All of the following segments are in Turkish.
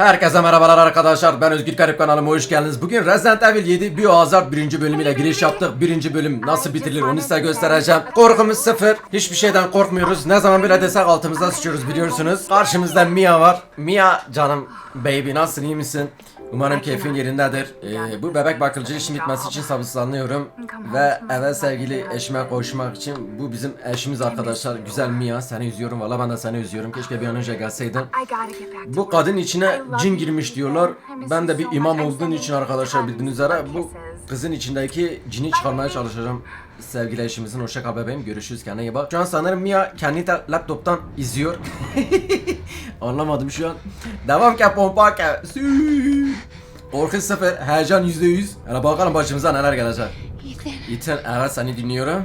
Herkese merhabalar arkadaşlar. Ben Özgür Garip kanalıma hoş geldiniz. Bugün Resident Evil 7 Biohazard 1. bölümüyle giriş yaptık. 1. bölüm nasıl bitirilir onu size göstereceğim. Korkumuz sıfır. Hiçbir şeyden korkmuyoruz. Ne zaman böyle desek altımızda sıçıyoruz biliyorsunuz. Karşımızda Mia var. Mia canım baby nasılsın iyi misin? Umarım keyfin yerindedir. Ee, bu bebek bakıcılığı işin bitmesi için sabırsızlanıyorum. Ve eve sevgili eşime koşmak için bu bizim eşimiz arkadaşlar. Güzel Mia seni üzüyorum valla ben de seni üzüyorum. Keşke bir an önce gelseydin. Bu kadın içine cin girmiş diyorlar. Ben de bir imam olduğum için arkadaşlar bildiğiniz üzere bu kızın içindeki cini çıkarmaya çalışacağım. Sevgili eşimizin hoşça kal bebeğim. Görüşürüz kendine iyi bak. Şu an sanırım Mia kendi laptoptan izliyor. Anlamadım şu an. Devam ki pompa ki. Sü. Korku sıfır, heyecan yüzde yüz. Hele bakalım başımıza neler gelecek. Ethan. Ethan evet seni dinliyorum.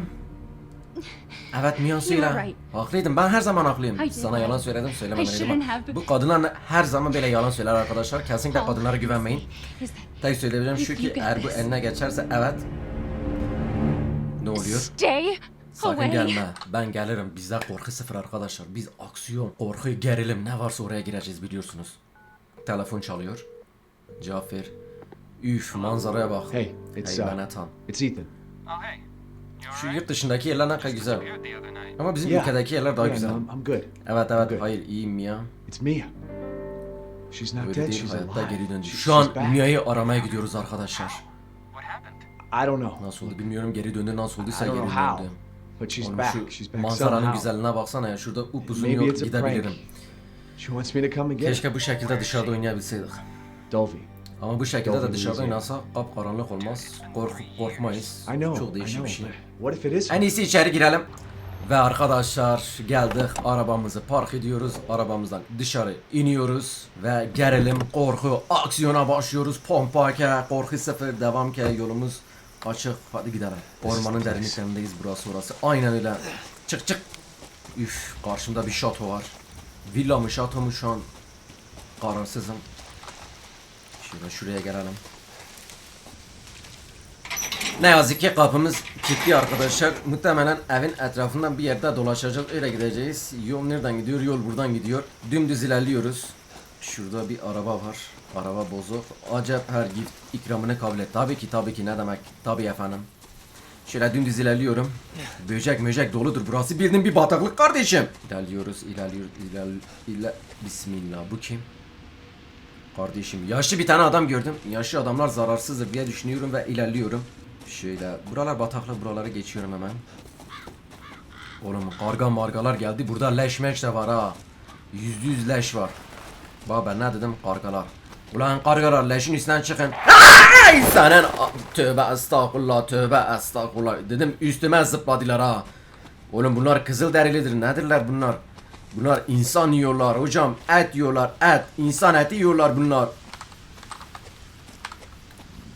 Evet Mia söyle. right. Haklıydım ben her zaman haklıyım. Sana yalan söyledim but- Bu kadınlar her zaman böyle yalan söyler arkadaşlar. Kesinlikle Paul, kadınlara güvenmeyin. Tek söyleyebilirim şu ki eğer bu eline geçerse evet. Oluyor? stay Sakın away? gelme. Ben gelirim. Bizde korku sıfır arkadaşlar. Biz aksiyon, korku, gerilim ne varsa oraya gireceğiz biliyorsunuz. Telefon çalıyor. Cevap ver. Üf manzaraya bak. Hey, it's hey uh, Manhattan. it's Ethan. Oh, hey. Şu yurt dışındaki yerler ne kadar güzel. Ama bizim Yeah. ülkedeki yerler daha Yeah, güzel. no, I'm, I'm good. Evet evet Good. hayır iyiyim ya. It's Mia. She's not Öyle dead. değil She's hayatta alive. geri döndü. Şu an. Mia'yı aramaya gidiyoruz arkadaşlar. I don't know, Nasıl oldu bilmiyorum geri döndü nasıl olduysa I don't geri know how, döndü. but she's Oğlum back. şu She's back manzaranın somehow. güzelliğine baksana ya şurada upuzun Maybe yol it's a prank. gidebilirim. She wants me to come and get Keşke bu şekilde dışarıda oynayabilseydik. Dolby. Ama bu şekilde de dışarıda oynansa kapkaranlık olmaz. Korkup korkmayız. I know. Çok I değişik know. bir şey. but What if it is? En iyisi içeri girelim. Ve arkadaşlar geldik arabamızı park ediyoruz. Arabamızdan dışarı iniyoruz. Ve gerilim, korku, aksiyona başlıyoruz. Pompa ke, korku sıfır, devam ke yolumuz açık. Hadi gidelim. Ormanın derinliklerindeyiz burası orası. Aynen öyle. Çık çık. Üf karşımda bir şato var. Villa mı şato mu şu an kararsızım. Şöyle şuraya gelelim. Ne yazık ki kapımız kilitli arkadaşlar. Muhtemelen evin etrafından bir yerde dolaşacağız. Öyle gideceğiz. Yol nereden gidiyor? Yol buradan gidiyor. Dümdüz ilerliyoruz. Şurada bir araba var. Araba bozuk. Acep her gift ikramını kabul et. Tabii ki tabii ki ne demek. Tabii efendim. Şöyle dümdüz ilerliyorum. Böcek möcek doludur. Burası bildiğin bir bataklık kardeşim. İlerliyoruz, ilerliyoruz, iler, iler... Bismillah. Bu kim? Kardeşim yaşlı bir tane adam gördüm. Yaşlı adamlar zararsızdır diye düşünüyorum ve ilerliyorum. Şöyle buralar bataklık buraları geçiyorum hemen. Oğlum karga margalar geldi. Burada leş meş de var ha. Yüzde yüz leş var. Bak ben ne dedim kargalar. Ulan kargalar leşin üstünden çıkın. Senin tövbe estağfurullah tövbe estağfurullah dedim üstüme zıpladılar ha. Oğlum bunlar kızıl derilidir nedirler bunlar? Bunlar insan yiyorlar hocam et yiyorlar et insan eti yiyorlar bunlar.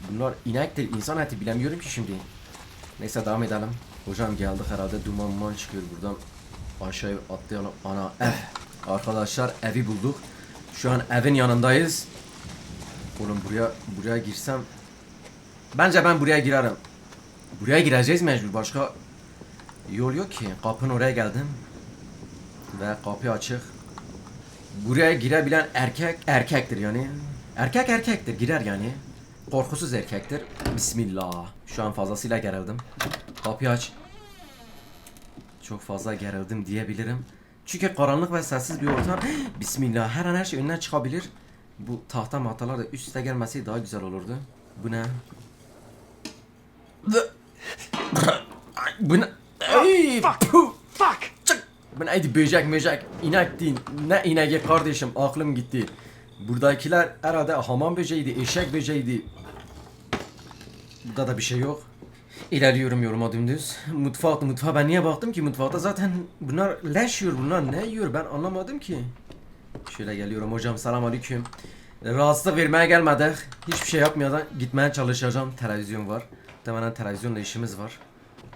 Bunlar inektir insan eti bilemiyorum ki şimdi. Neyse devam edelim. Hocam geldik herhalde duman duman çıkıyor buradan. Aşağıya atlayalım. Ana ev. Arkadaşlar evi bulduk. Şu an evin yanındayız. Oğlum buraya buraya girsem Bence ben buraya girerim. Buraya gireceğiz mecbur. Başka yol yok ki. Kapının oraya geldim. Ve kapı açık. Buraya girebilen erkek erkektir yani. Erkek erkektir girer yani. Korkusuz erkektir. Bismillah. Şu an fazlasıyla gerildim. Kapıyı aç. Çok fazla gerildim diyebilirim. Çünkü karanlık ve sessiz bir ortam. Bismillah. Her an her şey önüne çıkabilir. Bu tahta mahtalar da üst üste gelmesi daha güzel olurdu. Bu ne? Bu ne? Ey, puh! Fuck! Çık! Bu neydi böcek möcek inek değil. Ne ineği kardeşim aklım gitti. Buradakiler herhalde hamam böceğiydi, eşek böceğiydi. Burada da bir şey yok. İlerliyorum yoruma dümdüz. Mutfak, mutfağa ben niye baktım ki mutfakta zaten bunlar leş yiyor bunlar ne yiyor ben anlamadım ki. Şöyle geliyorum hocam selam aleyküm. Rahatsızlık vermeye gelmedik. Hiçbir şey yapmadan gitmeye çalışacağım. Televizyon var. Muhtemelen televizyonla işimiz var.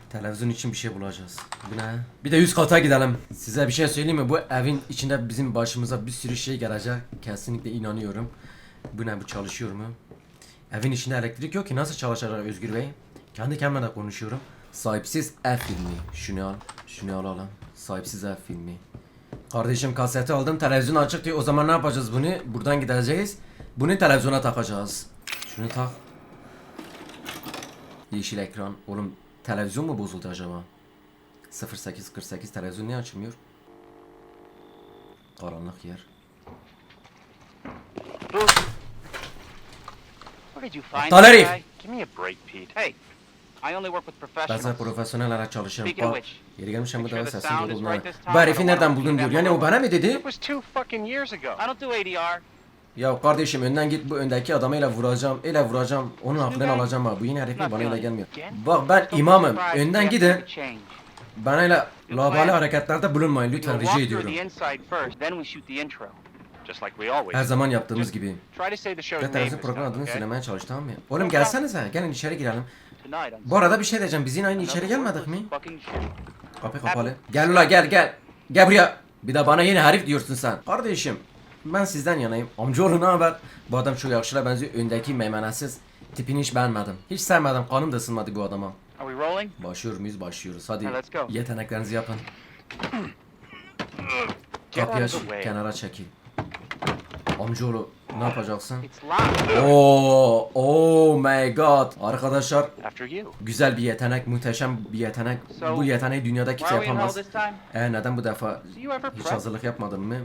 Televizyon için bir şey bulacağız. Bu ne? Bir de üst kata gidelim. Size bir şey söyleyeyim mi? Bu evin içinde bizim başımıza bir sürü şey gelecek. Kesinlikle inanıyorum. Bu ne? Bu çalışıyor mu? Evin içinde elektrik yok ki nasıl çalışacak Özgür Bey? Kendi kendime de konuşuyorum. Sahipsiz ev filmi. Şunu al. Şunu alalım. Sahipsiz ev filmi. Kardeşim kaseti aldım televizyon açık diyor. O zaman ne yapacağız bunu? Buradan gideceğiz. Bunu televizyona takacağız. Şunu tak. Yeşil ekran. Oğlum televizyon mu bozuldu acaba? 0848 televizyon niye açılmıyor? Karanlık yer. Where did you find Aptal this herif. guy? Give me a break, Pete. Hey, I only work with Ben professionals. sana profesyonel olarak çalışıyorum. Bak, yeri gelmişim bu da sesin yorulduğuna. right this time. Bu herifi nereden buldun diyor. Yani o bana mı dedi? Ya kardeşim önden git bu öndeki adamıyla vuracağım. Ele vuracağım. Onun aklını alacağım ha. Bu yine herifin bana öyle gelmiyor. Bak ben imamım. Önden gidin. Bana öyle labali hareketlerde bulunmayın lütfen rica ediyorum. Her zaman yaptığımız gibi. Ve this program time, adını söylemeye çalış tamam mı? Oğlum gelsenize. Gelin içeri girelim. Bu arada bir şey diyeceğim. Biz yine aynı içeri gelmedik mi? Kapı kapalı. Gel ula gel gel. Gel buraya. Bir de bana yine herif diyorsun sen. Kardeşim ben sizden yanayım. Amcaoğlu ne haber? Bu adam çok yakışıklı benziyor. Öndeki meymenetsiz. Tipini hiç beğenmedim. Hiç sevmedim. Kanım da ısınmadı bu adama. Başlıyor muyuz? Başlıyoruz. Hadi yeteneklerinizi yapın. Kapıyı aç. Kenara çekil. Amcaoğlu ne yapacaksın? Oo, oh my god. Arkadaşlar güzel bir yetenek, muhteşem bir yetenek. Bu yeteneği dünyada kimse yapamaz. E neden bu defa hiç hazırlık yapmadın mı?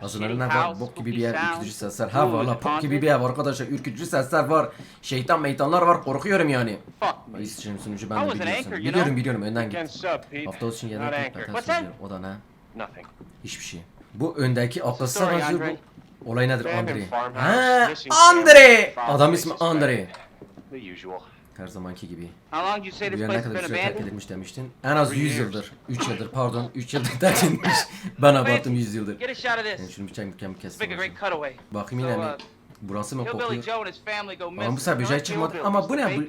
Hazırlarında Shitty var bok gibi bir sounds, ürkütücü sesler. Ha valla bok gibi bir ev arkadaşlar, ürkütücü sesler var. Şeytan meytanlar var, korkuyorum yani. Ay sıçrayım sunucu ben de biliyorsun. Biliyorum biliyorum önden git. Hafta yemek anchor. mutlaka? O da ne? Hiçbir şey. Bu öndeki yazıyor Andre? bu. Olay nedir Andre? Ha, Andre! Adam ismi. Andre. Her zamanki gibi. How long did you say Bu this yer place ne kadar süre terk edilmiş demiştin. En az Three 100 years. yıldır. 3 yıldır pardon. 3 yıldır terk edilmiş. ben abarttım 100 yıldır. Yani şunu bir çay mükemmel kestim. Bakayım yine mi? uh, Burası mı kokuyor? Ama bu sefer bir şey çıkmadı. Ama bu ne? Bu,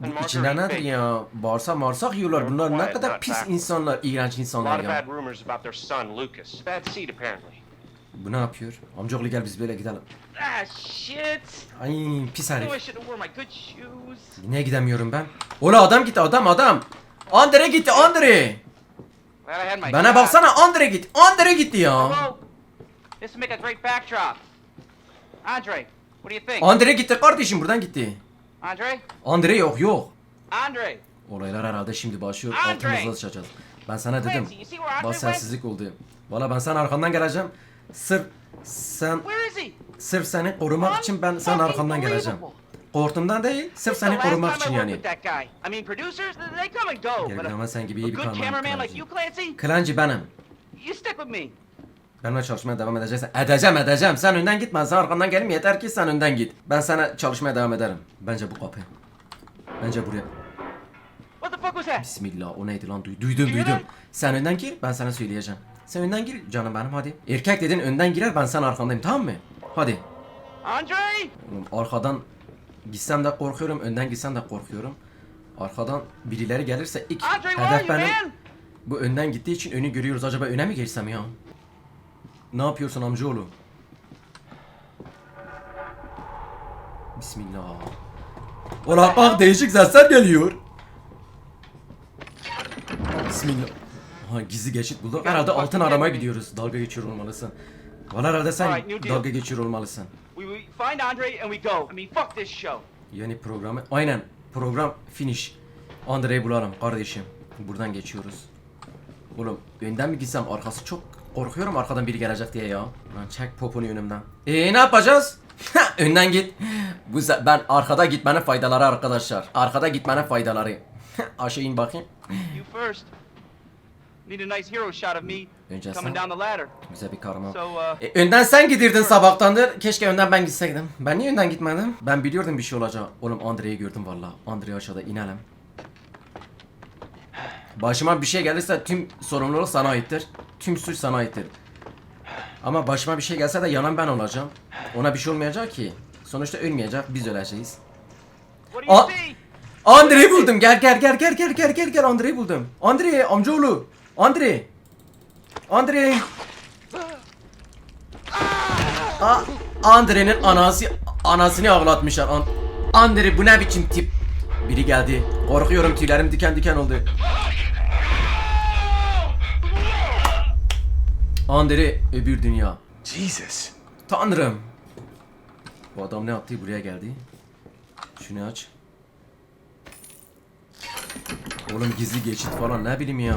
bu içinden nedir ya? Bağırsak marsak yiyorlar. Bunlar ne kadar pis insanlar, iğrenç insanlar ya. Bu ne yapıyor? Amcaoğlu gel biz böyle gidelim. Ah, shit. Ay pis herif. shoes. Niye gidemiyorum ben? Ola adam gitti adam adam. Andre gitti Andre. Bana baksana Andre gitti. Andre gitti ya. Andre, what do you think? Andre gitti kardeşim buradan gitti. Andre? Andre yok yok. Andre? Olaylar herhalde şimdi başlıyor. Altımızda sıçacağız. Ben sana dedim. Went? sessizlik oldu. Valla ben sana arkandan geleceğim. Sırf sen sırf seni korumak için ben senin arkandan geleceğim. Korktuğumdan değil, sırf seni korumak için yani. a, ama sen gibi iyi bir kameraman Clancy. Clancy, benim. you stick with me. Benimle çalışmaya devam edeceksin. Edeceğim edeceğim. Sen önden git ben sen arkandan gelim yeter ki sen önden git. Ben sana çalışmaya devam ederim. Bence bu kapı. Bence buraya. Bismillah o neydi lan Duy- duydum duydum. Sen önden gir ben sana söyleyeceğim. Sen önden gir canım benim hadi. Erkek dedin önden girer ben sana arkandayım tamam mı? Hadi. Andre? Oğlum, Arkadan gitsem de korkuyorum önden gitsem de korkuyorum. Arkadan birileri gelirse ilk Andre, where are hedef benim. man? Bu önden gittiği için önü görüyoruz. Acaba öne mi geçsem ya? Ne yapıyorsun amcaoğlu? Bismillah. Ola bak değişik sesler geliyor. Bismillah. Aha gizli geçit bulduk. Herhalde altın aramaya gidiyoruz. Dalga geçiyor olmalısın. Valla herhalde sen Alright, new deal. dalga geçiyor olmalısın. We, we find Andre and we go. I mean, fuck this show. Yani programı aynen program finish. Andre'yi bulalım kardeşim. Buradan geçiyoruz. Oğlum önden mi gitsem arkası çok korkuyorum arkadan biri gelecek diye ya. Lan çek poponu önümden. Eee ne yapacağız? önden git. Bu se- ben arkada gitmenin faydaları arkadaşlar. Arkada gitmenin faydaları. Aşağı in bakayım. You first. Need a nice hero shot of me Önce coming sen. down the ladder. Güzel bir kahraman. So, uh, E, önden sen gidirdin sabahtandır. Keşke önden ben gitseydim. Ben niye önden gitmedim? Ben biliyordum bir şey olacak. Oğlum Andre'yi gördüm valla. Andre aşağıda inelim. Başıma bir şey gelirse tüm sorumluluk sana aittir. Tüm suç sana aittir. Ama başıma bir şey gelse de yanan ben olacağım. Ona bir şey olmayacak ki. Sonuçta ölmeyecek. Biz öleceğiz. what do you Aa! see? Andre'yi buldum. Gel gel gel gel gel gel gel gel Andre'yi buldum. Andre amcaoğlu. Andre. Andre. A Andre'nin anası anasını ağlatmışlar. An Andre bu ne biçim tip? Biri geldi. Korkuyorum tüylerim diken diken oldu. Andere öbür dünya. Jesus. Tanrım. Bu adam ne yaptı buraya geldi. Şunu aç. Oğlum gizli geçit falan ne bileyim ya.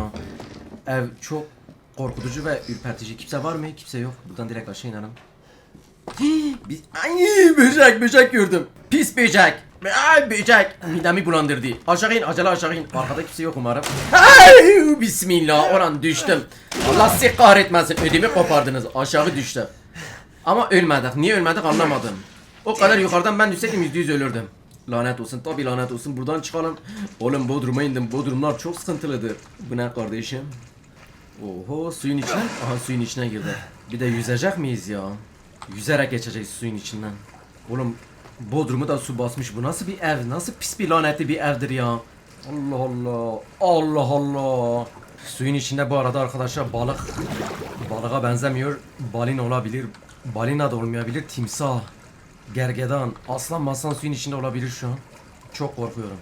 Ev çok korkutucu ve ürpertici. Kimse var mı? Kimse yok. Buradan direkt aşağı inelim. Hii, Bir... Ay böcek böcek gördüm. Pis böcek. Ay böcek. Midemi bulandırdı. Aşağı in acele aşağı in. Arkada kimse yok umarım. Ay bismillah oran düştüm. Allah sizi kahretmesin. Ödümü kopardınız. Aşağı düştüm. Ama ölmedik. Niye ölmedik anlamadım. O kadar yukarıdan ben düşseydim yüzde yüz ölürdüm. Lanet olsun tabi lanet olsun buradan çıkalım. Oğlum Bodrum'a indim. Bodrumlar çok sıkıntılıdır. Bu ne kardeşim? Oho suyun içine. Aha suyun içine girdi. Bir de yüzecek miyiz ya? Yüzerek geçeceğiz suyun içinden. Oğlum Bodrum'u da su basmış. Bu nasıl bir ev? Nasıl pis bir lanetli bir evdir ya? Allah Allah. Allah Allah. Suyun içinde bu arada arkadaşlar balık balığa benzemiyor. Balin olabilir. Balina da olmayabilir. Timsah. Gergedan. Aslan maslan suyun içinde olabilir şu an. Çok korkuyorum.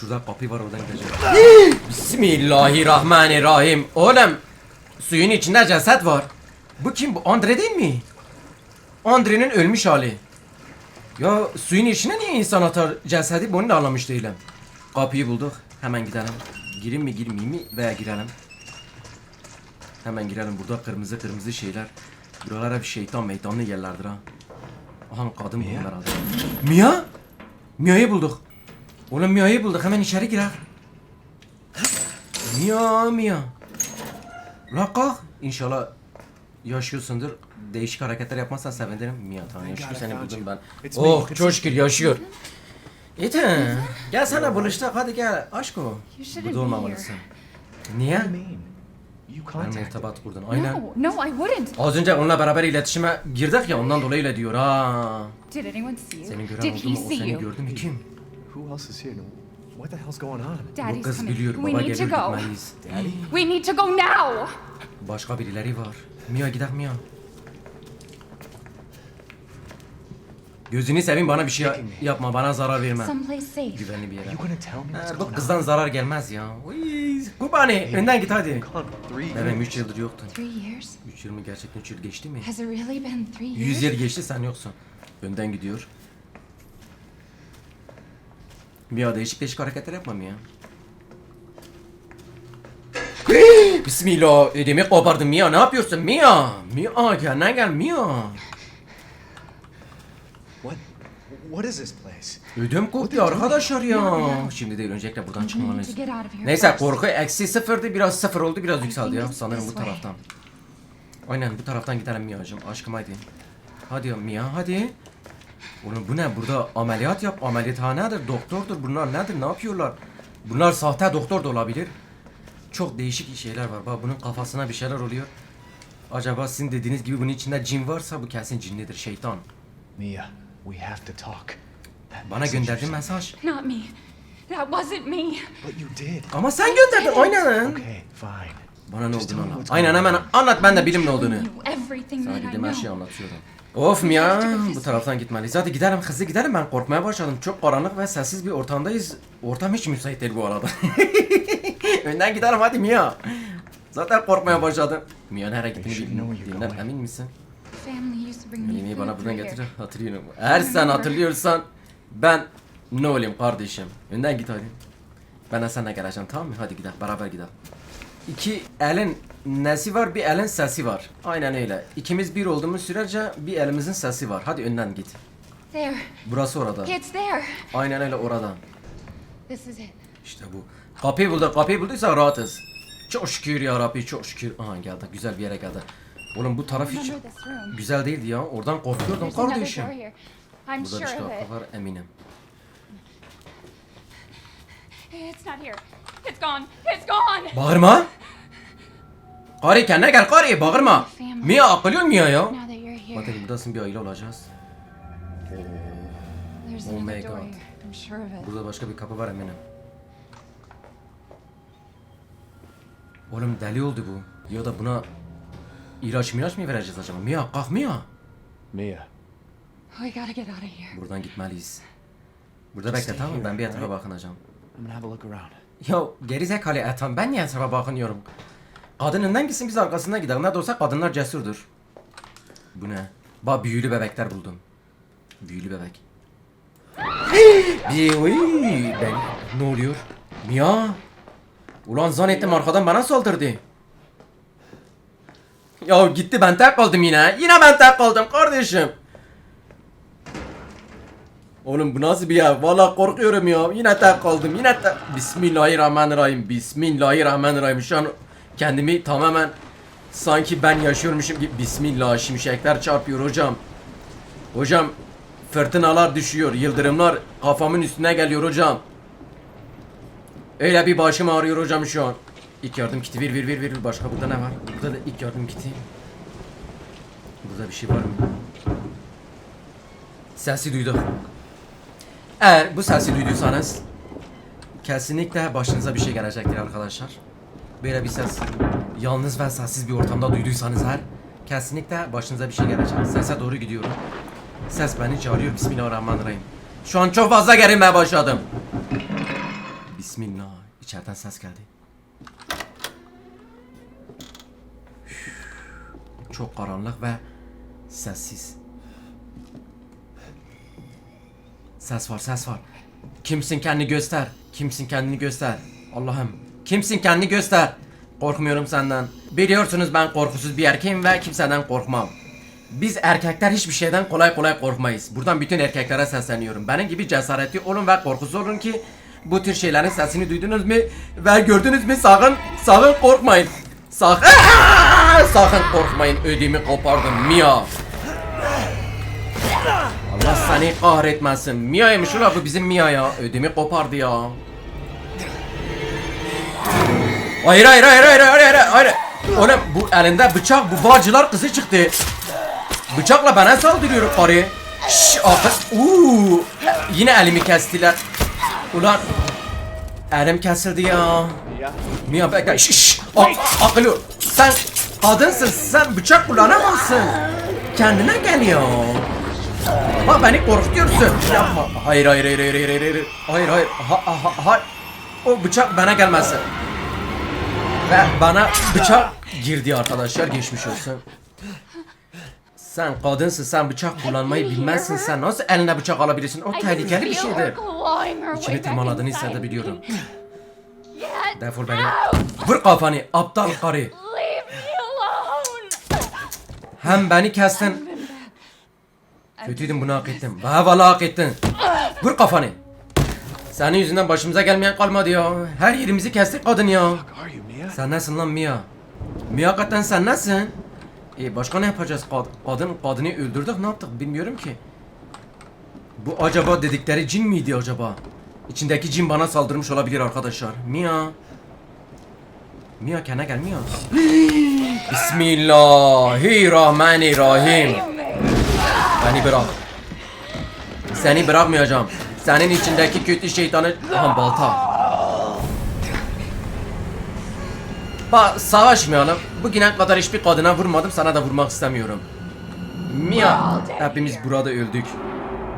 Şurada kapı var oradan gideceğim. Bismillahirrahmanirrahim. Oğlum suyun içinde ceset var. Bu kim bu? Andre değil mi? Andre'nin ölmüş hali. Ya suyun içine niye insan atar cesedi bunu da anlamış değilim. Kapıyı bulduk. Hemen gidelim. Girin mi girmeyeyim mi veya girelim. Hemen girelim. Burada kırmızı kırmızı şeyler. Buralar hep şeytan meytanlı yerlerdir ha. Aha kadın bu herhalde. Mia? Mia'yı bulduk. Oğlum Mia'yı bulduk. Hemen içeri girer. Mia Mia. La kalk. İnşallah yaşıyorsundur. Değişik hareketler yapmazsan sevinirim. Mia tamam yaşıyor seni buldum ben. Oh çok şükür yaşıyor. Ethan gel sana buluştuk hadi gel aşk o. Burada olmamalısın. Niye? Benimle irtibat kurdun. Aynen. No, no, I wouldn't. Az önce onunla beraber iletişime girdik ya ondan dolayı öyle diyor ha. Did anyone see you? Seni gören Did oldu mu? O seni gördü mü? Kim? Who else is here? What the hell's going on? Bu Daddy's kız coming. biliyor. We Baba need to geliyor go. gitmeliyiz. Daddy? We need to go now. Başka birileri var. Mia gidelim Mia. Gözünü seveyim bana bir şey ya- yapma bana zarar verme. Someplace safe. Güvenli bir yere. You gonna tell me what's Ha, going bu kızdan zarar gelmez ya. Uy, Kubani önden git hadi. on? Gone three Bebeğim years. 3 yıldır yoktun. Three years? 3 yıl mı gerçekten 3 yıl geçti mi? Has it really been three years? 100 yıl geçti sen yoksun. Önden gidiyor. Mia değişik değişik hareketler yapma Mia. Bismillah ödemi kopardım Mia ne yapıyorsun Mia? Mia kendine gel Mia. What? What is this place? Ödüm koptu arkadaşlar ya. Şimdi değil öncelikle buradan çıkmalıyız. Neyse korku eksi sıfırdı biraz sıfır oldu biraz yükseldi ya sanırım bu taraftan. Aynen bu taraftan gidelim Mia'cığım aşkım hadi. Hadi ya Mia hadi. Oğlum bu ne burada ameliyat yap ameliyathanedir doktordur bunlar nedir ne yapıyorlar? Bunlar sahte doktor da olabilir. Çok değişik şeyler var bak bunun kafasına bir şeyler oluyor. Acaba sizin dediğiniz gibi bunun içinde cin varsa bu kesin cinlidir şeytan. Mia, we have to talk. Bana sent- mesaj. Not me. That wasn't me. But you did. Ama sen gönderdin aynen. Okay, fine. Bana ne olduğunu anlat. Aynen hemen anlat ben de bilim ne olduğunu. Sana dediğim her şeyi anlatıyorum. Of ya bu taraftan gitmeliyiz. Hadi gidelim hızlı gidelim ben korkmaya başladım. Çok karanlık ve sessiz bir ortamdayız. Ortam hiç müsait değil bu arada. Önden gidelim hadi Mia. Zaten korkmaya başladım. Mia nereye gittiğini bilmiyorum. emin misin? Yemeği bana buradan through getir. here. Hatırlıyorum. Eğer sen hatırlıyorsan ben ne olayım kardeşim. Önden git hadi. Ben de seninle geleceğim tamam mı? Hadi gidelim beraber gidelim. İki elin nesi var bir elin sesi var. Aynen öyle. İkimiz bir olduğumuz sürece bir elimizin sesi var. Hadi önden git. There. Burası orada. It's there. Aynen öyle oradan. This is it. İşte bu. Kapıyı bulduk. Kapıyı bulduysa rahatız. Çok şükür ya Rabbi çok şükür. Aha geldi güzel bir yere geldi. Oğlum bu taraf hiç güzel değildi ya. Oradan korkuyordum kardeşim. Burada bir it. var eminim. It's not here. It's gone. It's gone. Bağırma. Kari kendine gel Kari bağırma. Mia akılıyor Mia ya. Now that you're here, Zaten buradasın bir aile olacağız. there's Oh my another door God. here. I'm sure of it. Burada başka bir kapı var eminim. Oğlum deli oldu bu. Ya da buna ilaç milaç mı vereceğiz acaba? Mia kalk Mia. Mia, We gotta get out of here. Buradan gitmeliyiz. Burada bekle tamam mı? Ben bir etrafa bakınacağım. I'm gonna have a look around. Ya geri zekalı etam ben niye etrafa bakınıyorum? Kadın önden gitsin biz arkasından gidelim. Ne de olsa kadınlar cesurdur. Bu ne? Bak büyülü bebekler buldum. Büyülü bebek. Bir ben ne oluyor? Mia. Ulan zannettim arkadan bana saldırdı. Ya gitti ben tek kaldım yine. Yine ben tek kaldım kardeşim. Oğlum bu nasıl bir yer? Valla korkuyorum ya. Yine tek kaldım. Yine tek... Bismillahirrahmanirrahim. Bismillahirrahmanirrahim. Şu an kendimi tamamen sanki ben yaşıyormuşum gibi. Bismillah şimşekler çarpıyor hocam. Hocam fırtınalar düşüyor. Yıldırımlar kafamın üstüne geliyor hocam. Öyle bir başım ağrıyor hocam şu an. İlk yardım kiti bir bir bir bir. Başka burada ne var? Burada da ilk yardım kiti. Burada bir şey var mı? Sesi duyduk. Eğer bu sesi duyduysanız kesinlikle başınıza bir şey gelecektir arkadaşlar. Böyle bir ses yalnız ve sessiz bir ortamda duyduysanız eğer kesinlikle başınıza bir şey gelecek. Sese doğru gidiyorum. Ses beni çağırıyor. Bismillahirrahmanirrahim. Şu an çok fazla gerilmeye başladım. Bismillah. İçeriden ses geldi. Çok karanlık ve sessiz. Ses var, ses var. Kimsin kendini göster. Kimsin kendini göster. Allah'ım. Kimsin kendini göster. Korkmuyorum senden. Biliyorsunuz ben korkusuz bir erkeğim ve kimseden korkmam. Biz erkekler hiçbir şeyden kolay kolay korkmayız. Buradan bütün erkeklere sesleniyorum. Benim gibi cesaretli olun ve korkusuz olun ki bu tür şeylerin sesini duydunuz mu ve gördünüz mü sakın sakın korkmayın. Sakın sakın korkmayın ödümü kopardım Mia. Allah seni kahretmesin. Mia'ymış ulan bu bizim Mia ya. Ödümü kopardı ya. Hayır hayır hayır hayır hayır hayır hayır. Oğlum bu elinde bıçak bu bağcılar kızı çıktı. Bıçakla bana saldırıyor karı. Şşş akıl. Uuu. Yine elimi kestiler. Ulan. Elim kesildi ya. Mia bekle. Şşş. Ak. Sen kadınsın. Sen bıçak kullanamazsın. Kendine gel ya. Bak beni korkutuyorsun. Yapma. Hayır hayır hayır hayır hayır hayır hayır. Hayır. Ha, ha, ha. O bıçak bana gelmesin. Ve bana bıçak girdi arkadaşlar geçmiş olsun. Sen kadınsın sen bıçak kullanmayı bilmezsin sen nasıl eline bıçak alabilirsin o tehlikeli bir şeydir. İçini tırmaladığını hissedebiliyorum. Defol beni. Vur kafanı aptal karı. Hem beni kestin. Kötüydün bunu hak ettim. Valla valla hak ettin. Vur kafanı. Senin yüzünden başımıza gelmeyen kalmadı ya. Her yerimizi kestik kadın ya. Sen nesin lan Mia? Mia hakikaten sen nesin? E başka ne yapacağız? Kad- kadın kadını öldürdük ne yaptık bilmiyorum ki. Bu acaba dedikleri cin miydi acaba? İçindeki cin bana saldırmış olabilir arkadaşlar. Mia. Mia kendine gel Mia. Bismillahirrahmanirrahim. Beni bırak. Seni bırakmayacağım. Senin içindeki kötü şeytanı... Aha balta. Ba savaşmayalım. Bugüne kadar hiçbir kadına vurmadım. Sana da vurmak istemiyorum. Mia. Hepimiz burada öldük.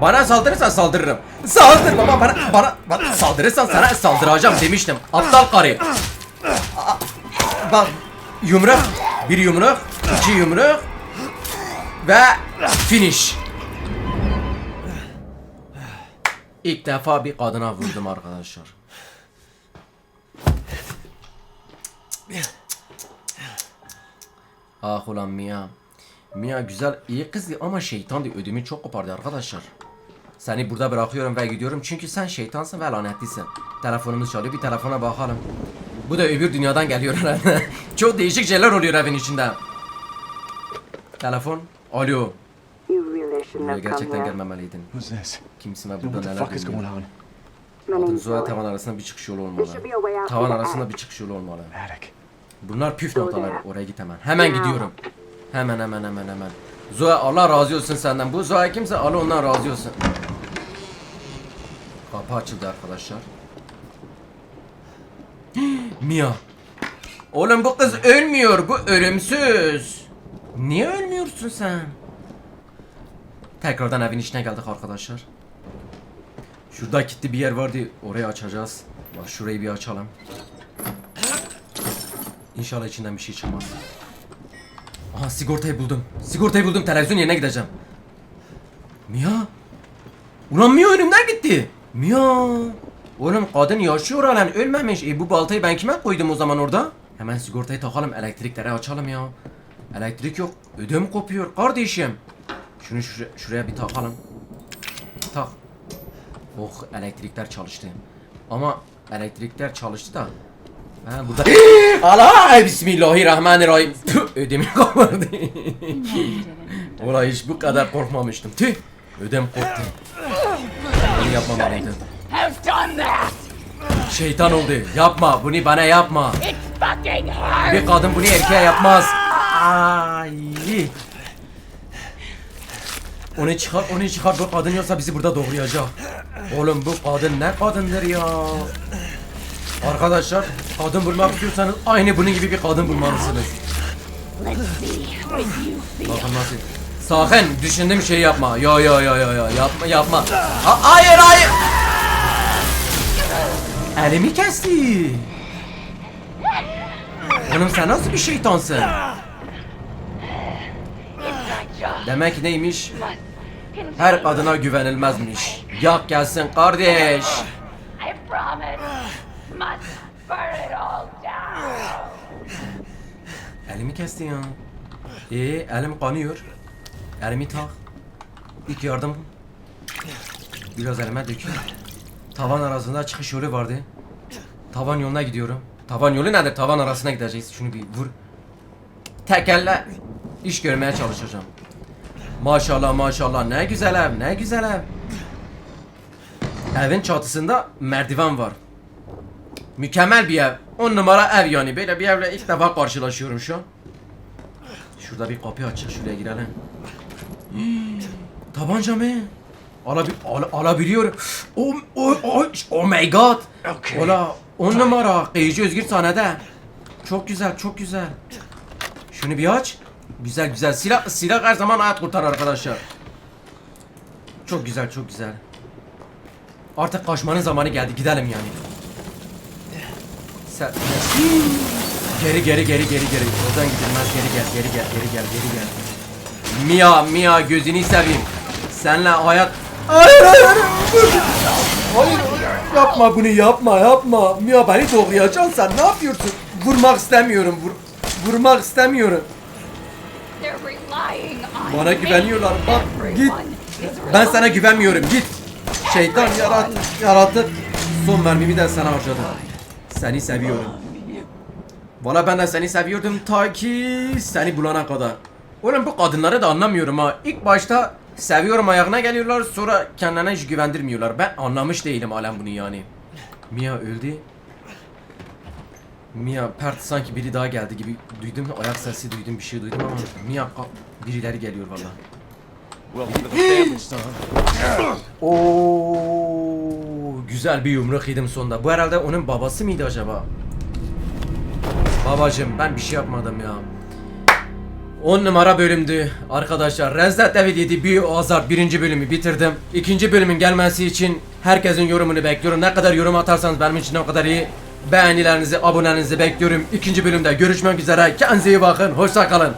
Bana saldırırsan saldırırım. Saldır baba bana, bana, bana saldırırsan sana saldıracağım demiştim. Aptal karı. Aa, Bak yumruk. Bir yumruk. iki yumruk. Ve finish. İlk defa bir kadına vurdum arkadaşlar. Ah ulan Mia. Mia güzel iyi kızdı ama şeytandı ödümü çok kopardı arkadaşlar. Seni burada bırakıyorum ve gidiyorum çünkü sen şeytansın ve lanetlisin. Telefonumuz çalıyor bir telefona bakalım. Bu da öbür dünyadan geliyor herhalde. çok değişik şeyler oluyor evin içinde. Telefon. Alo. Buraya come gerçekten here. gelmemeliydin. Who's this? Kimsin ve What burada the neler fuck is going bilmiyorum. on? Name's Zoya tavan arasında bir çıkış yolu olmalı. Tavan arasında bir çıkış yolu olmalı. Attic. Bunlar püf there. Oraya git hemen. Hemen gidiyorum. Hemen hemen hemen hemen. Zoya Allah razı olsun senden. Bu Zoya kimse Allah ondan razı olsun. Kapı açıldı arkadaşlar. Mia. Oğlum bu kız ölmüyor. Bu ölümsüz. Niye ölmüyorsun sen? Tekrardan evin içine geldik arkadaşlar. Şurada kilitli bir yer vardı. Orayı açacağız. Bak şurayı bir açalım. İnşallah içinden bir şey çıkmaz. Aha sigortayı buldum. Sigortayı buldum. Televizyon yerine gideceğim. Mia. Ulan Mia önümden gitti. Mia. Oğlum kadın yaşıyor halen ölmemiş. E bu baltayı ben kime koydum o zaman orada? Hemen sigortayı takalım elektrikleri açalım ya. Elektrik yok. Ödüm kopuyor kardeşim. Şunu şuraya, şuraya bir takalım. Tak. Oh elektrikler çalıştı. Ama elektrikler çalıştı da. Ha burada. Allah Bismillahirrahmanirrahim. Tüh, ödemi kapadı. Ulan hiç bu kadar korkmamıştım. Tüh. Ödem korktu. Bunu yapmamalıydım. Şeytan oldu. Yapma. Bunu bana yapma. It's fucking hurt! Bir kadın bunu erkeğe yapmaz. Ay. Onu çıkar, onu çıkar. Bu kadın yoksa bizi burada doğrayacak. Oğlum bu kadın ne kadındır ya? Arkadaşlar, kadın bulmak istiyorsanız aynı bunun gibi bir kadın bulmalısınız. Bakın nasıl. Sakın düşündüğüm şeyi yapma. Yo yo yo yo yo yapma yapma. Ha- hayır hayır. Elimi kesti. Oğlum sen nasıl bir şeytansın? Demek neymiş? Her kadına güvenilmezmiş. Yak gelsin kardeş. Elimi kestin ya. Ee, elim kanıyor. Elimi tak. İlk yardım. Biraz elime döküyor. Tavan arasında çıkış yolu vardı. Tavan yoluna gidiyorum. Tavan yolu nedir? Tavan arasına gideceğiz. Şunu bir vur. Tek elle iş görmeye çalışacağım. Maşallah maşallah ne güzel ev ne güzel ev. Evin çatısında merdiven var. Mükemmel bir ev. 10 numara ev yani. Böyle bir evle ilk defa karşılaşıyorum şu an. Şurada bir kapı açık. Şuraya girelim. Hmm, Tabanca mı? Alabi al, alabiliyorum. Oh, oh, oh, oh my god. Okay. Ola 10 numara. Kıyıcı Özgür sahnede. Çok güzel, çok güzel. Şunu bir aç. Güzel güzel. Silah silah her zaman hayat kurtar arkadaşlar. Çok güzel, çok güzel. Artık kaçmanın zamanı geldi. Gidelim yani. Sen... Geri geri geri geri geri. Oradan gidilmez. Geri gel, geri gel, geri gel, geri gel. Mia, Mia gözünü seveyim. Senle hayat... Hayır, hayır, hayır. Hayır, yapma bunu yapma, yapma. Mia beni doğrayacaksın sen. Ne yapıyorsun? Vurmak istemiyorum. Vur, vurmak istemiyorum. Bana güveniyorlar. Bak git. Ben sana güvenmiyorum. Git. Şeytan yarat, yarattı. Son mermimi de sana harcadım. Seni seviyorum. Valla ben de seni seviyordum ta ki seni bulana kadar. Oğlum bu kadınları da anlamıyorum ha. İlk başta seviyorum ayağına geliyorlar sonra kendilerine hiç güvendirmiyorlar. Ben anlamış değilim halen bunu yani. Mia öldü. Mia pert sanki biri daha geldi gibi duydum ayak sesi duydum bir şey duydum ama Mia birileri geliyor valla. Oo, güzel bir yumruk yedim sonunda. Bu herhalde onun babası mıydı acaba? Babacım ben bir şey yapmadım ya. 10 numara bölümdü arkadaşlar. Resident Evil 7 Biohazard birinci bölümü bitirdim. İkinci bölümün gelmesi için herkesin yorumunu bekliyorum. Ne kadar yorum atarsanız benim için o kadar iyi. Beğenilerinizi, abonelerinizi bekliyorum. İkinci bölümde görüşmek üzere. Kendinize iyi bakın. Hoşça kalın.